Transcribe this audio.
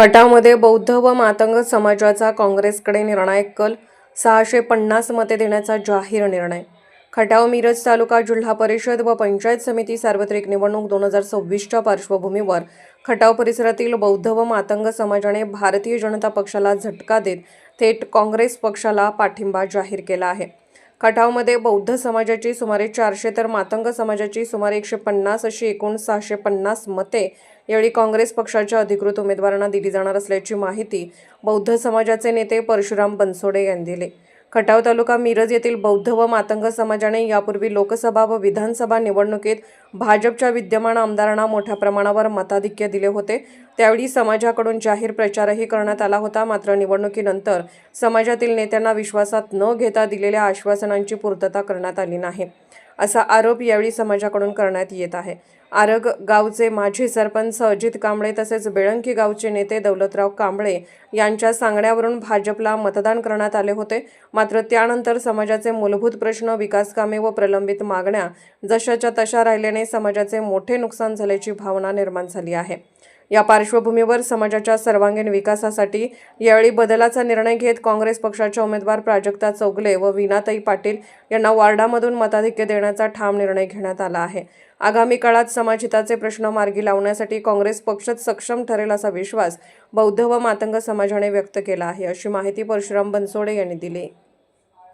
खटावमध्ये बौद्ध व मातंग समाजाचा काँग्रेसकडे निर्णायक कल सहाशे पन्नास मते देण्याचा जाहीर निर्णय. खटाव मिरज तालुका जिल्हा परिषद व पंचायत समिती सार्वत्रिक निवडणूक दोन हजार सव्वीसच्या पार्श्वभूमीवर खटाव परिसरातील बौद्ध व मातंग समाजाने भारतीय जनता पक्षाला झटका देत थेट काँग्रेस पक्षाला पाठिंबा जाहीर केला आहे. खटावमध्ये बौद्ध समाजाची सुमारे चारशे तर मातंग समाजाची सुमारे एकशे पन्नास अशी एकूण सहाशे पन्नास मते यावेळी काँग्रेस पक्षाच्या अधिकृत उमेदवारांना दिली जाणार असल्याची माहिती बौद्ध समाजाचे नेते परशुराम बनसोडे यांनी दिली. खटाव तालुका मिरज येथील बौद्ध व मातंग समाजाने यापूर्वी लोकसभा व विधानसभा निवडणुकीत भाजपच्या विद्यमान आमदारांना मोठ्या प्रमाणावर मताधिक्य दिले होते. त्यावेळी समाजाकडून जाहीर प्रचारही करण्यात आला होता. मात्र निवडणुकीनंतर समाजातील नेत्यांना विश्वासात न घेता दिलेल्या आश्वासनांची पूर्तता करण्यात आली नाही. असा आरोप यावेळी समाजाकडून करण्यात येत आहे. आरग गावचे माजी सरपंच अजित कांबळे तसेच बेळंकी गावचे नेते दौलतराव कांबळे यांच्या सांगण्यावरून भाजपला मतदान करण्यात आले होते. मात्र त्यानंतर समाजाचे मूलभूत प्रश्न विकासकामे व प्रलंबित मागण्या जशाच्या तशा राहिल्याने समाजाचे मोठे नुकसान झाल्याची भावना निर्माण झाली आहे. या पार्श्वभूमीवर समाजाच्या सर्वांगीण विकासासाठी यावेळी बदलाचा निर्णय घेत काँग्रेस पक्षाच्या उमेदवार प्राजक्ता चौगले व विनाताई पाटील यांना वार्डामधून मताधिक्य देण्याचा ठाम निर्णय घेण्यात आला आहे. आगामी काळात समाजहिताचे प्रश्न मार्गी लावण्यासाठी काँग्रेस पक्षच सक्षम ठरेल असा विश्वास बौद्ध व मातंग समाजाने व्यक्त केला आहे अशी माहिती परशुराम बनसोडे यांनी दिली.